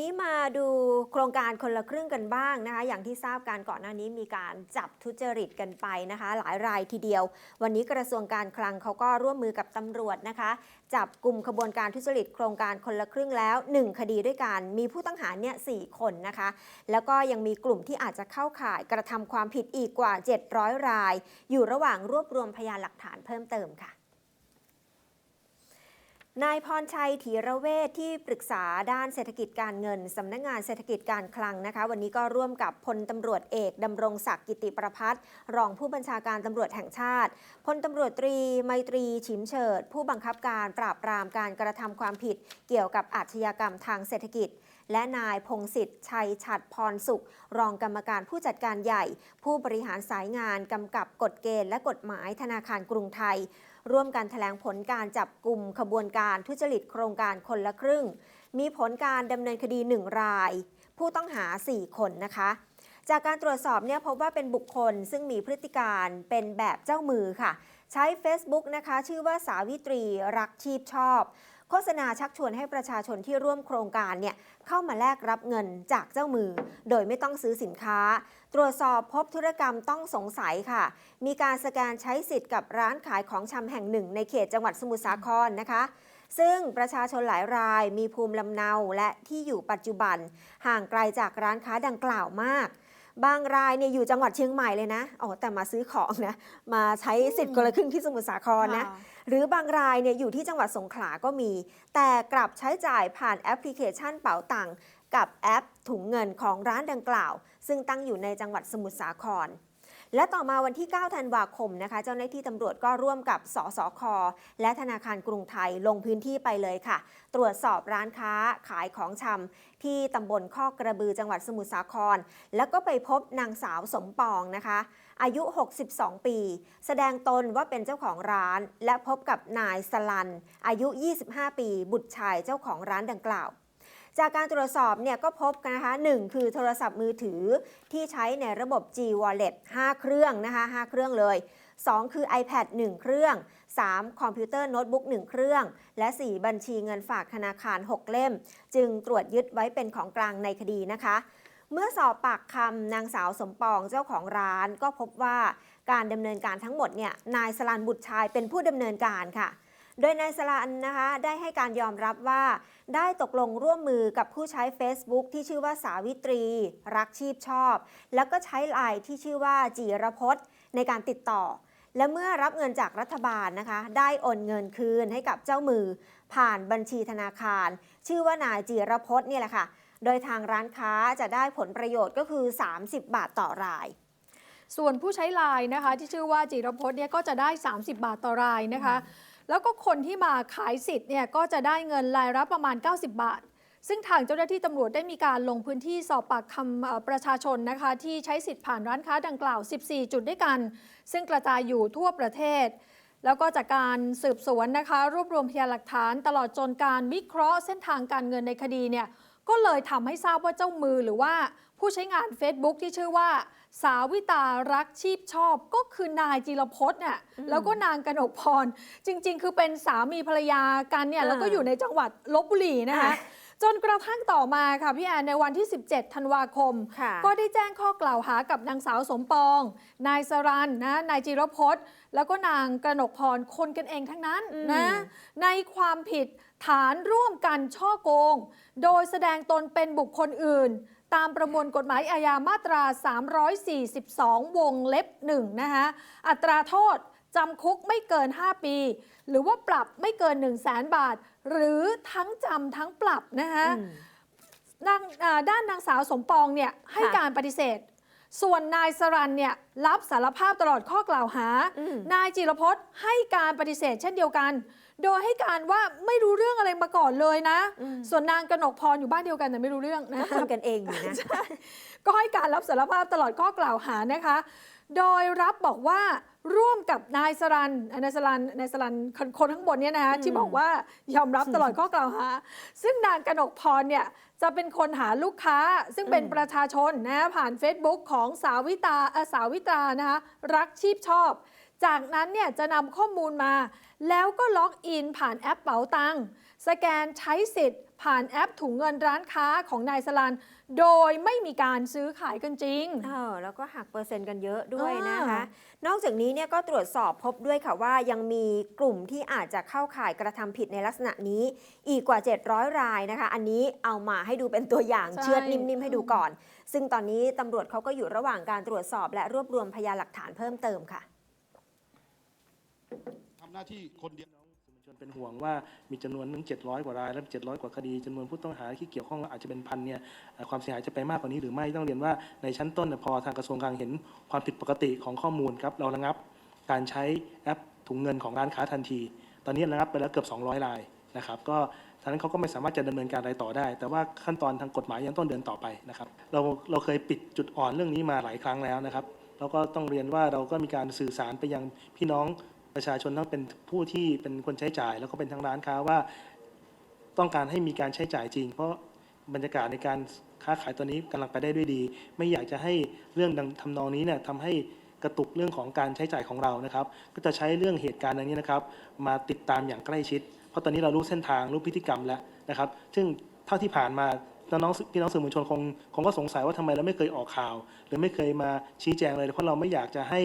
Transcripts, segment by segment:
นี้มาดูโครงการคนละครึ่งกันบ้างนะคะ อย่างที่ทราบการก่อนหน้านี้มีการจับทุจริตกันไปนะคะ หลายรายทีเดียว วันนี้กระทรวงการคลังเขาก็ร่วมมือกับตำรวจนะคะ จับกลุ่มขบวนการทุจริตโครงการคนละครึ่งแล้ว 1 คดีด้วยกัน มีผู้ต้องหาเนี่ยสคนนะคะ แล้วก็ยังมีกลุ่มที่อาจจะเข้าข่ายกระทำความผิดอีกกว่า 700 ราย อยู่ระหว่างรวบรวมพยานหลักฐานเพิ่มเติมค่ะ นายพรชัยถีระเวทที่ปรึกษาด้านเศรษฐกิจการเงินสำนักงงานเศรษฐกิจการคลังนะคะ วันนี้ก็ร่วมกับพลตำรวจเอกดำรงศักดิ์กิติประพัฒน์รองผู้บัญชาการตำรวจแห่งชาติพลตำรวจตรีไมตรีฉิมเฉิด ผู้บังคับการปราบปรามการกระทำความผิด เกี่ยวกับอาชญากรรมทางเศรษฐกิจ และนายพงศิษฐ์ชัยฉัดพรสุข รองกรรมการผู้จัดการใหญ่ ผู้บริหารสายงานกำกับกฎเกณฑ์และกฎหมายธนาคารกรุงไทย ร่วมกันแถลงผลการจับกลุ่มขบวนการทุจริตโครงการคนละครึ่ง มีผลการดำเนินคดี 1 ราย ผู้ต้องหา 4 คนนะคะ จากการตรวจสอบเนี่ยพบว่าเป็นบุคคลซึ่งมีพฤติการเป็นแบบเจ้ามือค่ะ ใช้ Facebook นะคะ ชื่อว่าสาวิตรีรักชีพชอบ โฆษณาชักชวนให้ประชาชนที่ร่วมโครงการเนี่ยเข้ามาแลกรับเงินจากเจ้ามือ โดยไม่ต้องซื้อสินค้า ตรวจสอบพบธุรกรรมต้องสงสัยค่ะ มีการสแกนใช้สิทธิ์กับร้านขายของชำแห่งหนึ่ง ในเขตจังหวัดสมุทรสาครนะคะซึ่งประชาชนหลายรายมีภูมิลำเนาและที่อยู่ปัจจุบัน ห่างไกลจากร้านค้าดังกล่าวมาก บางรายเนี่ยอยู่จังหวัดเชียงใหม่เลยนะอ๋อแต่มาซื้อของนะมาใช้สิทธิ์คนละครึ่งที่สมุทรสาครนะหรือบางรายเนี่ยอยู่ที่จังหวัดสงขลาก็มี แต่กลับใช้จ่ายผ่านแอปพลิเคชันเป๋าตังค์กับแอปถุงเงินของร้านดังกล่าว ซึ่งตั้งอยู่ในจังหวัดสมุทรสาคร และต่อมาวันที่ 9 ธันวาคมนะคะ เจ้าหน้าที่ตำรวจก็ร่วมกับสสค และธนาคารกรุงไทยลงพื้นที่ไปเลยค่ะ ตรวจสอบร้านค้าขายของชำที่ตำบลข้อกระบือจังหวัดสมุทรสาคร แล้วก็ไปพบนางสาวสมปองนะคะ อายุ 62 ปี แสดงตนว่าเป็นเจ้าของร้าน และพบกับนายสลัน อายุ 25 ปี บุตรชายเจ้าของร้านดังกล่าว จากการตรวจสอบเนี่ยก็พบกันนะคะ1คือโทรศัพท์มือถือที่ใช้ในระบบ G Wallet 5 เครื่องนะคะ5เครื่องเลย 2 คือ iPad 1 เครื่อง 3 คอมพิวเตอร์โน้ตบุ๊ก1เครื่อง และ 4 บัญชีเงินฝากธนาคาร 6 เล่ม จึงตรวจยึดไว้เป็นของกลางในคดีนะคะ เมื่อสอบปากคำนางสาวสมปองเจ้าของร้าน ก็พบว่าการดำเนินการทั้งหมดเนี่ยนายสลันบุตรชายเป็นผู้ดำเนินการค่ะ โดยนายสลันนะคะได้ให้การยอมรับว่า ได้ตกลงร่วมมือกับผู้ใช้ Facebook ที่ชื่อว่าสาวิตรี รักชีพชอบ แล้วก็ใช้ไลน์ที่ชื่อว่าจีรพจน์ในการติดต่อ และเมื่อรับเงินจากรัฐบาลนะคะ ได้โอนเงินคืนให้กับเจ้ามือ ผ่านบัญชีธนาคาร ชื่อว่านายจีรพจน์นี่แหละค่ะ โดยทางร้านค้าจะได้ผลประโยชน์ก็คือ 30 บาทต่อรายส่วนผู้ใช้ไลน์นะคะที่ชื่อว่าจิรพจน์เนี่ยก็จะได้ 30 บาทต่อรายนะคะ แล้วก็คนที่มาขายสิทธิ์เนี่ยก็จะได้เงินรายละประมาณ 90 บาท ซึ่งทางเจ้าหน้าที่ตำรวจได้มีการลงพื้นที่สอบปากคำประชาชนนะคะ ที่ใช้สิทธิ์ผ่านร้านค้าดังกล่าว 14 จุดด้วยกัน ซึ่งกระจายอยู่ทั่วประเทศ แล้วก็จากการสืบสวนนะคะ รวบรวมพยานหลักฐาน ตลอดจนการวิเคราะห์เส้นทางการเงินในคดีเนี่ยก็เลยทำให้ทราบว่าเจ้ามือหรือว่าผู้ใช้งาน Facebook ที่ชื่อว่า สาวิตารักชีพชอบก็คือนายจิรพจน์เนี่ยอืมแล้วก็นางกนกพร จริง ๆ คือเป็นสามีภรรยากันเนี่ยอ่าแล้วก็อยู่ในจังหวัดลบบุรีนะคะอ่าจนกระทั่งต่อมาค่ะพี่แอนในวันที่ 17 ธันวาคมค่ะก็ได้แจ้งข้อกล่าวหากับนางสาวสมปอง นายสรันนะนายจิรพจน์ แล้วก็นางกนกพรคนกันเองทั้งนั้นอืมนะในความผิดฐานร่วมกันช่อโกง โดยแสดงตนเป็นบุคคลอื่น ตามประมวลกฎหมายอาญามาตรา 342 วงเล็บ1นะคะอัตราโทษจำคุกไม่เกิน 5 ปี หรือว่าปรับไม่เกิน 1 0 0 0 0แสนบาท หรือทั้งจำทั้งปรับนะคะอืมนางอ่าด้านนางสาวสมปองเนี่ยให้ค่ะการปฏิเสธ ส่วนนายสรันเนี่ยรับสารภาพตลอดข้อกล่าวหาอืมนายจิรพจน์ให้การปฏิเสธเช่นเดียวกัน โดยให้การว่าไม่รู้เรื่องอะไรมาก่อนเลยนะอืมส่วนนางกนกพรอยู่บ้านเดียวกันแต่ไม่รู้เรื่องนะก็คนกันเองอยู่นะก็ให้การรับสารภาพตลอดข้อกล่าวหานะคะ โดยรับบอกว่าร่วมกับนายสรันอะนายสรันนายสรันคนคนข้างบนเนี่ยนะคะอืมที่บอกว่ายอมรับตลอดข้อกล่าวหา ซึ่งนางกนกพรเนี่ยจะเป็นคนหาลูกค้า ซึ่งเป็นอืมประชาชนนะผ่าน Facebook ของสาวิตาเอ่อสาวิตานะคะรักชีพชอบ จากนั้นเนี่ยจะนำข้อมูลมา แล้วก็ล็อกอินผ่านแอปเป๋าตังค์สแกนใช้สิทธิ์ ผ่านแอปถุงเงินร้านค้าของนายสลัน โดยไม่มีการซื้อขายกันจริงเออแล้วก็หักเปอร์เซ็นต์กันเยอะด้วยอ่านนะคะ นอกจากนี้เนี่ยก็ตรวจสอบพบด้วยค่ะว่ายังมีกลุ่มที่อาจจะเข้าข่ายกระทำผิดในลักษณะนี้ อีกกว่า 700 รายนะคะ อันนี้เอามาให้ดูเป็นตัวอย่างใช่เชือดนิ่มๆให้ดูก่อน ซึ่งตอนนี้ตำรวจเขาก็อยู่ระหว่างการตรวจสอบและรวบรวมพยานหลักฐานเพิ่มเติมค่ะทำ หน้าที่คนเดียวสื่อมวลชนเป็นห่วงว่ามีจำนวนนึง700 กว่ารายและ700 กว่าคดีจำนวนผู้ต้องหาที่เกี่ยวข้องอาจจะเป็นพันเนี่ยความเสียหายจะไปมากกว่านี้หรือไม่ต้องเรียนว่าในชั้นต้นพอทางกระทรวงการเห็นความผิดปกติของข้อมูลครับเราระงับการใช้แอปถุงเงินของร้านค้าทันที ตอนนี้ระงับไปแล้วเกือบ 200 รายนะครับก็ทางนั้นเขาก็ไม่สามารถจะดำเนินการอะไรต่อได้ แต่ว่าขั้นตอนทางกฎหมายยังต้องเดินต่อไปนะครับเราเราเคยปิดจุดอ่อนเรื่องนี้มาหลายครั้งแล้วนะครับแล้วก็ต้องเรียนว่าเราก็มีการสื่อสารไปยังพี่น้อง ประชาชนทั้งเป็นผู้ที่เป็นคนใช้จ่าย แล้วก็เป็นทางร้านค้าว่าต้องการให้มีการใช้จ่ายจริง เพราะบรรยากาศในการค้าขายตัวนี้กำลังไปได้ด้วยดี ไม่อยากจะให้เรื่องดังทำนองนี้เนี่ยทำให้กระตุกเรื่องของการใช้จ่ายของเรานะครับ ก็จะใช้เรื่องเหตุการณ์อย่างนี้นะครับ มาติดตามอย่างใกล้ชิด เพราะตอนนี้เรารู้เส้นทางรู้พฤติกรรมแล้วนะครับ ซึ่งเท่าที่ผ่านมาน้องพี่น้องสื่อมวลชนคงคงก็สงสัยว่าทำไมเราไม่เคยออกข่าว หรือไม่เคยมาชี้แจงเลยเพราะเราไม่อยากจะให้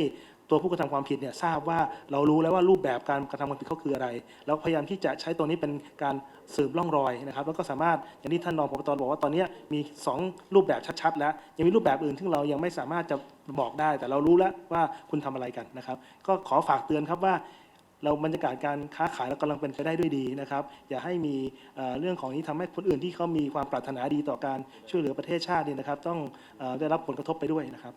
ตัวผู้กระทำความผิดเนี่ยทราบว่าเรารู้แล้วว่ารูปแบบการกระทำความผิดเขาคืออะไร แล้วพยายามที่จะใช้ตัวนี้เป็นการสืบล่องรอยนะครับ แล้วก็สามารถอย่างที่ท่านรองพบตรบอกว่าตอนนี้มี 2 รูปแบบชัดๆ แล้ว ยังมีรูปแบบอื่นที่เรายังไม่สามารถจะบอกได้ แต่เรารู้แล้วว่าคุณทำอะไรกันนะครับ ก็ขอฝากเตือนครับว่าเราบรรยากาศการค้าขายเรากำลังเป็นไปได้ด้วยดีนะครับ อย่าให้มีเรื่องของนี้ทำให้คนอื่นที่เขามีความปรารถนาดีต่อการช่วยเหลือประเทศชาติเนี่ยนะครับ ต้องได้รับผลกระทบไปด้วยนะครับ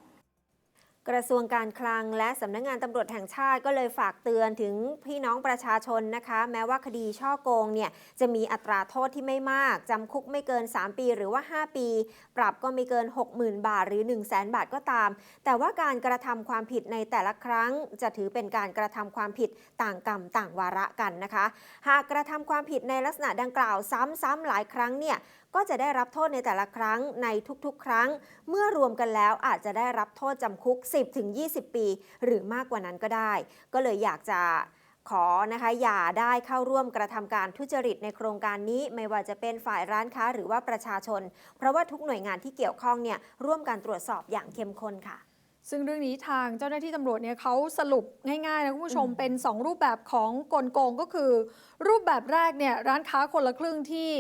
กระทรวงการคลังและสำนักงานตำรวจแห่งชาติก็เลยฝากเตือนถึงพี่น้องประชาชนนะคะ แม้ว่าคดีช่อโกงเนี่ยจะมีอัตราโทษที่ไม่มากจำคุกไม่เกิน 3 ปีหรือว่า 5 ปี ปรับก็ไม่เกิน 60,000 บาทหรือ 1 0 0 0 0แบาทก็ตาม แต่ว่าการกระทำความผิดในแต่ละครั้ง จะถือเป็นการกระทำความผิดต่างกรรมต่างวาระกันนะคะ หากกระทำความผิดในลักษณะดังกล่าวซ้ำๆหลายครั้งเนี่ย ก็จะได้รับโทษในแต่ละครั้งในทุกๆ ครั้ง เมื่อรวมกันแล้วอาจจะได้รับโทษจำคุก 10-20 ปี หรือมากกว่านั้นก็ได้ ก็เลยอยากจะขอนะคะอย่าได้เข้าร่วมกระทำการทุจริตในโครงการนี้ ไม่ว่าจะเป็นฝ่ายร้านค้าหรือว่าประชาชน เพราะว่าทุกหน่วยงานที่เกี่ยวข้องเนี่ยร่วมกันตรวจสอบอย่างเข้มข้นค่ะ ซึ่งเรื่องนี้ทางเจ้าหน้าที่ตำรวจเนี่ยเขาสรุปง่ายๆนะคุณผู้ชมอืมเป็น 2 รูปแบบของกลโกงก็คือ รูปแบบแรกเนี่ยร้านค้าคนละครึ่งที่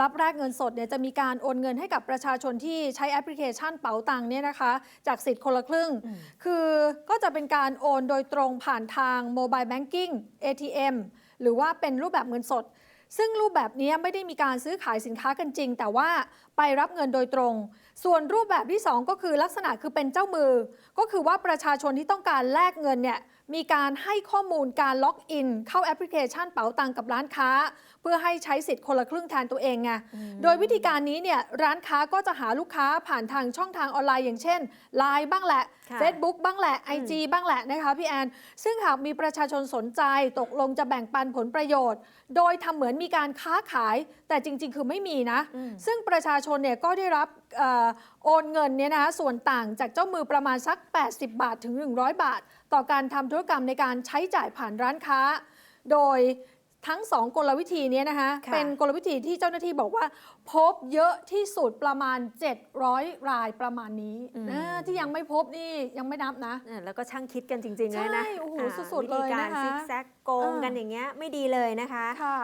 รับแรกเงินสดเนี่ยจะมีการโอนเงินให้กับประชาชนที่ใช้แอปพลิเคชันเป๋าตังค์เนี่ยนะคะ จากสิทธิ์คนละครึ่งอืมคือก็จะเป็นการโอนโดยตรงผ่านทางโมบายแบงกิ้ง ATM หรือว่าเป็นรูปแบบเงินสดซึ่งรูปแบบนี้ไม่ได้มีการซื้อขายสินค้ากันจริง แต่ว่าไปรับเงินโดยตรง ส่วนรูปแบบที่ 2 ก็คือลักษณะคือเป็นเจ้ามือ ก็คือว่าประชาชนที่ต้องการแลกเงินเนี่ยมีการให้ข้อมูลการล็อกอิน เข้าแอปพลิเคชันเป๋าตังกับร้านค้า เพื่อให้ใช้สิทธิ์คนละครึ่งแทนตัวเองไงโดยวิธีการนี้เนี่ยร้านค้าก็จะหาลูกค้าผ่านทางช่องทางออนไลน์อย่างเช่น Line บ้างแหละค่ะ Facebook บ้างแหละ IG บ้างแหละนะคะพี่แอน ซึ่งหากมีประชาชนสนใจตกลงจะแบ่งปันผลประโยชน์ โดยทำเหมือนมีการค้าขาย แต่จริง ๆ คือไม่มีนะอืมซึ่งประชาชนเนี่ยก็ได้รับเอ่อ โอนเงินเนี่ยนะคะส่วนต่างจากเจ้ามือประมาณสัก 80 บาทถึง 100 บาท ต่อการทำธุรกรรมในการใช้จ่ายผ่านร้านค้า โดยทั้งสองกลวิธีเนี้นะคะค่ะเป็นกลวิธีที่เจ้าหน้าที่บอกว่า พบเยอะที่สุดประมาณ 700 รายประมาณนี้นะที่ยังไม่พบนี่ยังไม่นับนะเออแล้วก็ช่างคิดกันจริงๆเลยนะใช่โอ้โหาสุดๆเลยนะคะวิธีการซิกแซกโกงกันอย่างเงี้ยไม่ดีเลยนะคะค่ะ